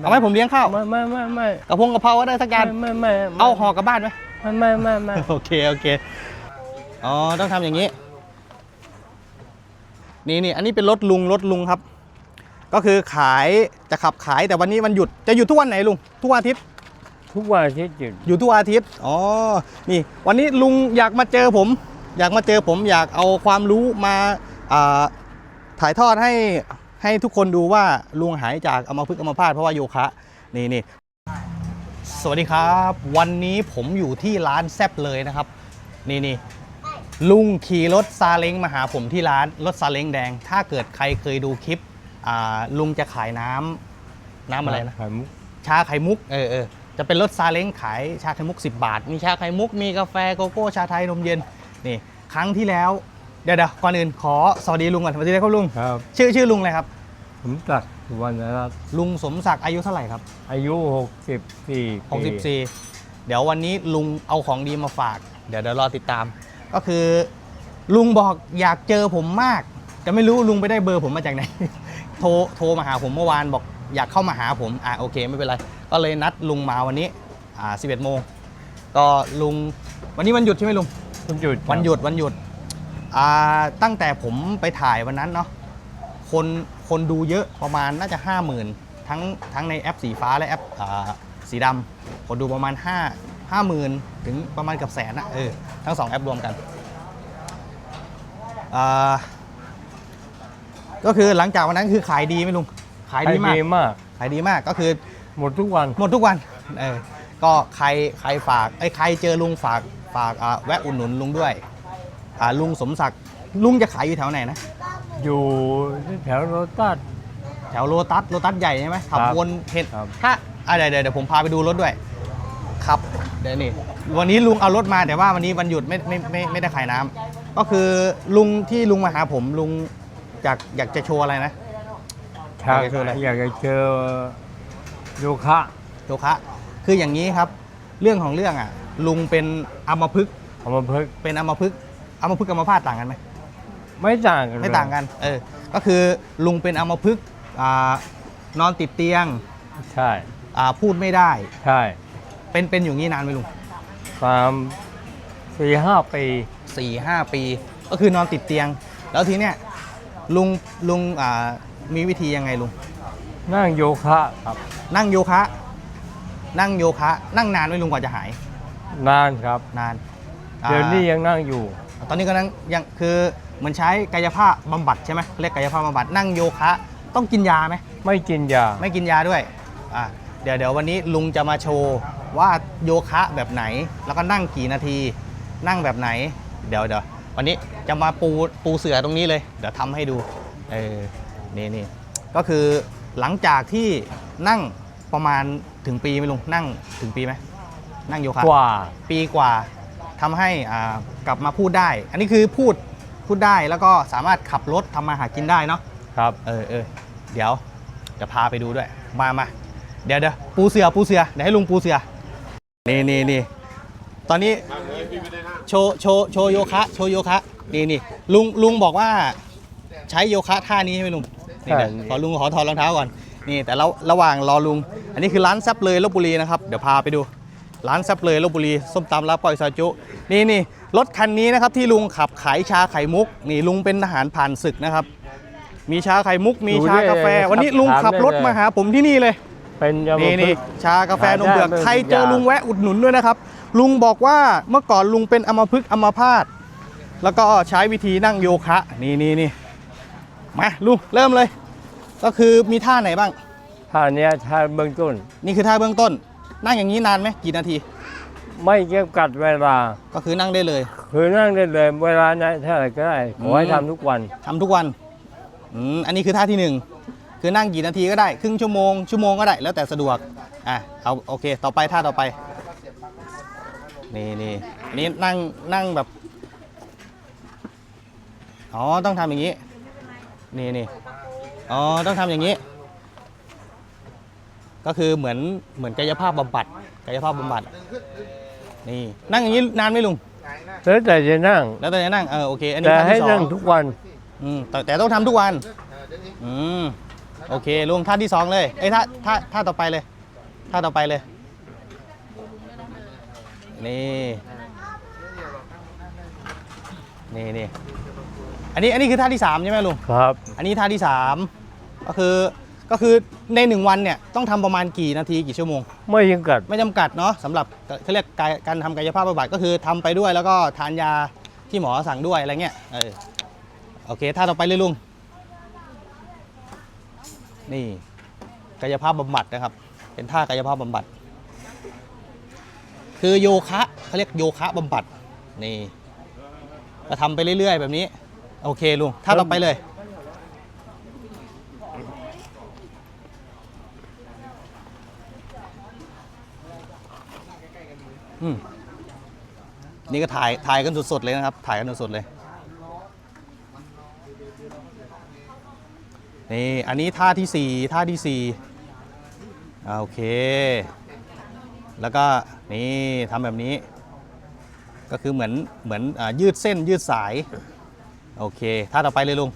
เอาไหมผมเลี้ยงข้าวไม่ไม่ไม่ไม่กระพงกระเพราก็ได้สักอย่างไม่ไม่เอาห่อกลับบ้านไหมไม่ไม่ไม่ไม่โอเคโอเคอ๋อต้องทำอย่างนี้ นี่นี่อันนี้เป็นรถลุงรถลุงครับ ก็คือขายจะขับขายแต่วันนี้วันหยุดจะหยุดทุกวันไหนลุงทุกวันอาทิตย์ทุกวันอาทิตย์หยุดอยู่ทุกอาทิตย์อ๋อนี่ วันนี้ลุงอยากมาเจอผม อยากมาเจอผมอยากเอาความรู้มาอ่าถ่ายทอดให้ ให้ทุกคนดูว่าลุงหายจากอัมพฤกษ์อัมพาตเพราะว่าโยคะนี่นี่สวัสดีครับ วันนี้ผมอยู่ที่ร้านแซบเลยนะครับ นี่นี่ลุงขี่รถซาเล้งมาหาผมที่ร้านรถซาเล้งแดง ถ้าเกิดใครเคยดูคลิปอ่าลุงจะขายน้ำน้ำอะไรนะไข่มุกชาไข่มุกเออเออจะเป็นรถซาเล้งขายชาไข่มุก 10 บาท มีชาไข่มุกมีกาแฟโกโก้ชาไทยนมเย็นนี่ครั้งที่แล้ว เดี๋ยวเดี๋ยวก่อนอื่นขอสวัสดีลุงก่อนสวัสดีครับลุง ครับ ชื่อชื่อลุงอะไรครับ ผมตัดวันนะครับ ลุงสมศักดิ์อายุเท่าไหร่ครับ อายุ 64ปี64 เดี๋ยววันนี้ลุงเอาของดีมาฝาก เดี๋ยวเดี๋ยวรอติดตาม ก็คือ ลุงบอกอยากเจอผมมาก แต่ไม่รู้ลุงไปได้เบอร์ผมมาจากไหน โทรโทรมาหาผมเมื่อวานบอกอยากเข้ามาหาผมอะโอเคไม่เป็นไร ก็เลยนัดลุงมาวันนี้อ่า11โมงก็ลุงวันนี้วันหยุดใช่ไหมลุง วันหยุดครับวันหยุดวันหยุดอ่า ตั้งแต่ผมไปถ่ายวันนั้นเนาะคนคนดูเยอะประมาณน่าจะ 5 0,000 ทั้งทั้งในแอปสีฟ้าและแอปอ่าสีดำคนดูประมาณ 5 5 0,000 ถึงประมาณเกับแสนนะเออทั้งสองแอปรวมกันอ่าก็คือหลังจากวันนั้นคือขายดีไหมลุง ขายดีมากมาก ขายดีมากก็คือหมดทุกวัน หมดทุกวันเออก็ใครใครฝากไอ้ยใครเจอลุงฝากฝากอ่าแวะอุดหนุนลุงด้วย อ่าลุงสมศักดิ์ลุงจะขายอยู่แถวไหนนะ อยู่แถวโรตัส แถวโลตัสโลตัสใหญ่ใช่ไหมขับครับวนเห็นครับ ถ้าอ่าเดี๋ยวเดี๋ยวเดี๋ยวผมพาไปดูรถด้วย ครับเดี๋ยวนี่วันนี้ลุงเอารถมาแต่ว่าวันนี้วันหยุดไม่ไม่ไม่ไม่ได้ขายน้ำก็คือลุงที่ลุงมาหาผมลุงอยากอยากจะโชว์อะไรนะชาอยากจะเจออะไร อยากจะเจอโยคะโยคะคืออย่างนี้ครับ เรื่องของเรื่องอะลุงเป็นอัมพฤกษ์เอามาเพิกเป็นอัมพฤกษ์ อัมพฤกษ์อัมพาตต่างกันไหมไม่ต่างกันเลยไม่ต่างกันเออก็คือลุงเป็นอัมพฤกษ์อ่านอนติดเตียงใช่อ่าพูดไม่ได้ใช่ เป็นเป็นอยู่งี้นานไหมลุงสามสี่ห้าปีสี่ห้าปี ก็คือนอนติดเตียง แล้วทีเนี้ยลุงลุงอ่ามีวิธียังไงลุงนั่งโยคะครับ นั่งโยคะ นั่งโยคะ นั่งนานไหมลุงกว่าจะหาย นานครับนานอ่าเดี๋ยวนี้ยังนั่งอยู่ ตอนนี้ก็นั่งยังคือเหมือนใช้กายภาพบำบัดใช่ไหมเรียกกายภาพบำบัดนั่งโยคะต้องกินยาไหมไม่กินยา ไม่กินยาด้วยอะเดี๋ยวเดี๋ยววันนี้ลุงจะมาโชว์ว่าโยคะแบบไหน แล้วก็นั่งกี่นาที นั่งแบบไหน เดี๋ยวเดี๋ยววันนี้จะมาปูปูเสือตรงนี้เลย เดี๋ยวทำให้ดูเออนี่นี่ก็คือหลังจากที่นั่งประมาณถึงปีไหมลุงนั่งถึงปีไหมนั่งโยคะกว่า ปีกว่า ทำให้อ่ากลับมาพูดได้ อันนี้คือพูดพูดได้แล้วก็สามารถขับรถทำมาหากินได้เนาะครับเออเออเดี๋ยวจะพาไปดูด้วยมามาเดี๋ยวเดี๋ยวปูเสือปูเสือเดี๋ยวให้ลุงปูเสือนี่นี่นี่ตอนนี้โชว์โชว์โชว์โยคะโชว์โยคะนี่นี่ลุงลุงบอกว่าใช้โยคะท่านี้ใช่ไหมลุงนี่เดี๋ยวใช่ขอลุงขอถอดรองเท้าก่อนนี่แต่ระระหว่างรอลุง อันนี้คือร้านแซบเลยลบบุรีนะครับ เดี๋ยวพาไปดู ร้านแซบเลยลบบุรีส้มตำลาบก้อยซอยจุ นี่นี่รถคันนี้นะครับที่ลุงขับขายชาไข่มุก นี่ลุงเป็นทหารผ่านศึกนะครับ มีชาไข่มุก มีชากาแฟ วันนี้ลุงขับรถมาหาผมที่นี่เลย เป็นยานี่มานี่พึกษ์ชากาแฟนมเบือกหาได้ใครเจอทุกอย่างลุงแวะอุดหนุนด้วยนะครับ ลุงบอกว่าเมื่อก่อนลุงเป็นอัมพฤกษ์อัมพาตแล้วก็ใช้วิธีนั่งโยคะ นี่นี่นี่มาลุงเริ่มเลย ก็คือมีท่าไหนบ้างท่าเนี้ยท่าเบื้องต้น นี่คือท่าเบื้องต้น นั่งอย่างนี้นานไหมกี่นาที ไม่เก็บกัดเวลา ก็คือนั่งได้เลย คือนั่งได้เลยเวลาไหนเท่าไหร่ก็ได้ขอให้อืมทำทุกวันทำทุกวันอืมอันนี้คือท่าที่หนึ่งคือนั่งกี่นาทีก็ได้ ครึ่งชั่วโมงชั่วโมงก็ได้แล้วแต่สะดวกอะเอาโอเค ต่อไปท่าต่อไปนี่นี่อันนี้นั่งนั่งแบบอ๋อต้องทำอย่างนี้นี่นี่อ๋อต้องทำอย่างนี้ ก็คือเหมือนเหมือนกายภาพบำบัดกายภาพบำบัดนี่นั่งอย่างนี้นานไหมลุง แล้วแต่จะนั่ง แล้วแต่จะนั่งเออโอเค อันนี้แต่ท่าให้ที่สอนั่งงทุกวันอืมแต่แต่ต้องทำทุกวันอืมโอเคลุงท่าที่สองเลยเอ้ยท่าท่าท่าต่อไปเลยท่าต่อไปเลย นี่นี่นี่อันนี้อันนี้คือท่าที่สามใช่ไหมลุง ครับ อันนี้ท่าที่สามก็คือ ก็คือในหนึ่งวันเนี่ยต้องทำประมาณกี่นาทีกี่ชั่วโมง ไม่จำกัด ไม่จำกัดเนาะสำหรับเขาเรียกการการทำกายภาพบำบัดก็คือทำไปด้วยแล้วก็ทานยาที่หมอสั่งด้วยอะไรเงี้ยเออโอเคท่าต่อไปเลยลุง นี่กายภาพบำบัดนะครับ เป็นท่ากายภาพบำบัด คือโยคะเขาเรียกโยคะบำบัดนี่ก็ทำไปเรื่อยๆ แบบนี้ โอเคลุงท่าต่อไปเลย อืมนี่ก็ถ่ายถ่ายกันสดๆเลยนะครับ ถ่ายกันสดๆเลย นี่ อันนี้ท่าที่สี่ท่าที่สี่โอเค แล้วก็นี่ทำแบบนี้ ก็คือเหมือนเหมือนอยืดเส้นยืดสาย โอเค ท่าต่อไปเลยลุง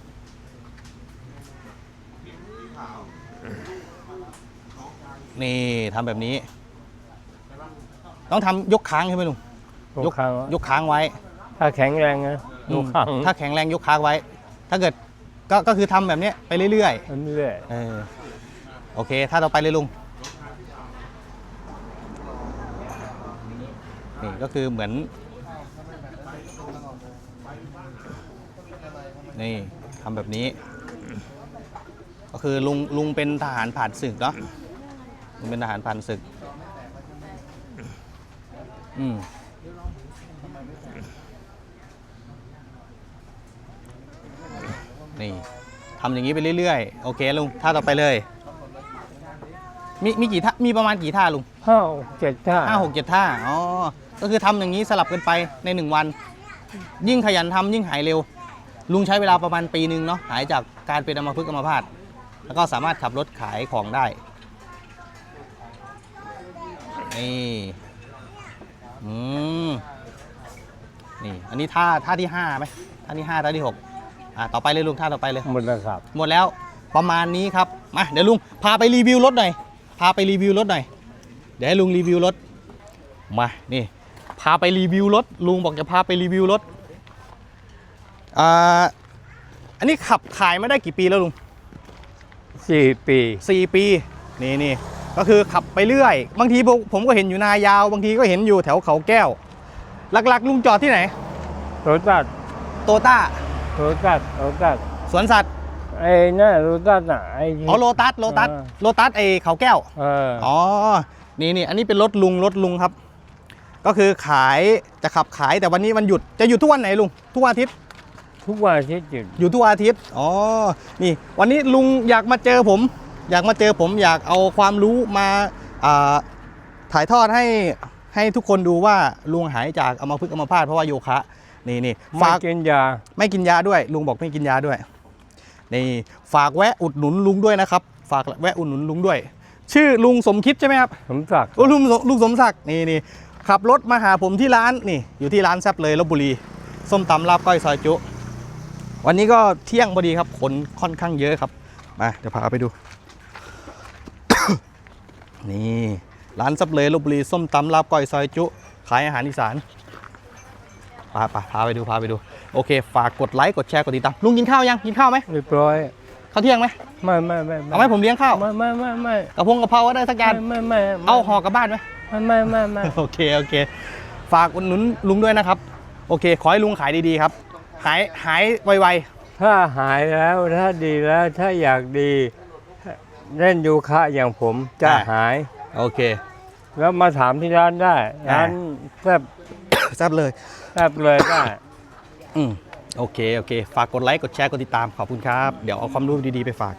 นี่ทำแบบนี้ ต้องทำยกค้างใช่ไหมลุงยกครั้งยกค้างไว้ถ้าแข็งแรงนะยกครั้งอืมถ้าแข็งแรงยกค้างไว้ ถ้าเกิดก็ก็คือทำแบบเนี้ยไปเรื่อยเรื่อยๆเออโอเค ถ้าต่อไปเลยลุงนี่ก็คือเหมือนนี่ทำแบบนี้ ก็คือลุงลุงเป็นทหารผ่านศึกเนาะลุงเป็นทหารผ่านศึก อืมนี่ทำอย่างนี้ไปเรื่อยๆ โอเคลุงท่าต่อไปเลย มีมีกี่ท่ามีประมาณกี่ท่าลุงๆห้าเจ็ดท่าห้าหกเจ็ดท่าอ๋อก็คือทำอย่างนี้สลับกันไปในหนึ่งวัน ยิ่งขยันทำยิ่งหายเร็ว ลุงใช้เวลาประมาณปีหนึ่งเนาะหายจากการเป็นอัมพฤกษ์อัมพาตแล้วก็สามารถขับรถขายของได้นี่ อืมนี่ อันนี้ท่าท่าที่ห้าไหมท่าที่ห้าท่าที่หกอะต่อไปเลยลุงท่าต่อไปเลย หมดแล้วครับ หมดแล้วประมาณนี้ครับมาเดี๋ยวลุงพาไปรีวิวรถหน่อย พาไปรีวิวรถหน่อย เดี๋ยวให้ลุงรีวิวรถ มานี่ พาไปรีวิวรถ ลุงบอกจะพาไปรีวิวรถอ่าอันนี้ขับขายมาได้กี่ปีแล้วลุงสี่ปี สี่ปี นี่นี่ ก็คือขับไปเรื่อย บางทีผมผมก็เห็นอยู่นายาว บางทีก็เห็นอยู่แถวเขาแก้ว หลักๆ ลุงจอดที่ไหนโรตัสโตต้าโรตัสโรตัสสวนสัตว์ไอ้นั่นโรตัสน่ะไอ้ที่อ๋อโลตัสโลตัสอ่าโลตัสไอเขาแก้วเอออ๋อนี่นี่อันนี้เป็นรถลุงรถลุงครับ ก็คือขายจะขับขายแต่วันนี้วันหยุดจะหยุดทุกวันไหนลุงทุกวันอาทิตย์ทุกวันอาทิตย์หยุดอยู่ทุกอาทิตย์อ๋อนี่ วันนี้ลุงอยากมาเจอผม อยากมาเจอผมอยากเอาความรู้มาอ่าถ่ายทอดให้ให้ทุกคนดูว่าลุงหายจากอัมพฤกษ์อัมพาตเพราะว่าโยคะ นี่นี่ไม่ฝากกินยาไม่กินยาด้วย ลุงบอกไม่กินยาด้วย นี่ฝากแวะอุดหนุนลุงด้วยนะครับ ฝากแวะอุดหนุนลุงด้วย ชื่อลุงสมคิดใช่ไหมครับสมศักดิ์โอ้ลุงลุงสมศักดิ์นี่นี่ขับรถมาหาผมที่ร้านนี่ อยู่ที่ร้านแซบเลยลบบุรี ส้มตำลาบก้อยซอยจุ วันนี้ก็เที่ยงพอดีครับคนค่อนข้างเยอะครับ มาเดี๋ยวพาไปดู นี่ร้านซับเลยลบบุรีส้มตำลาบก้อยซอยจุ ขายอาหารอีสานพาพาพาไปดูพาไปดู โอเค ฝากกดไลค์กดแชร์กดติดตามลุงกินข้าวยังกินข้าวไหมเรียบร้อยข้าวเที่ยงไหมไม่ไม่ไม่เอาไหมผมเลี้ยงข้าวไม่ไม่ไม่ไม่กระพงกระเพราก็ได้สักจานไม่ไม่ไม่เอาห่อกลับบ้านไหมไม่ไม่ไม่ไม่โอเคโอเค ฝากอุดหนุนลุงด้วยนะครับ โอเค ขอให้ลุงขายดีๆครับ หายหายไวถ้าหายแล้วถ้าดีแล้วถ้าอยากดี เล่นโยูคะอย่างผมจะหายๆโอเค แล้วมาถามที่ร้านได้อ่า ร้านแซบแซ่บเลยแซบเลยได้ อืมโอเค โอเค ฝากกดไลค์ กดแชร์ กดติดตาม ขอบคุณครับ เดี๋ยวเอาความรู้ดี ๆ ไปฝาก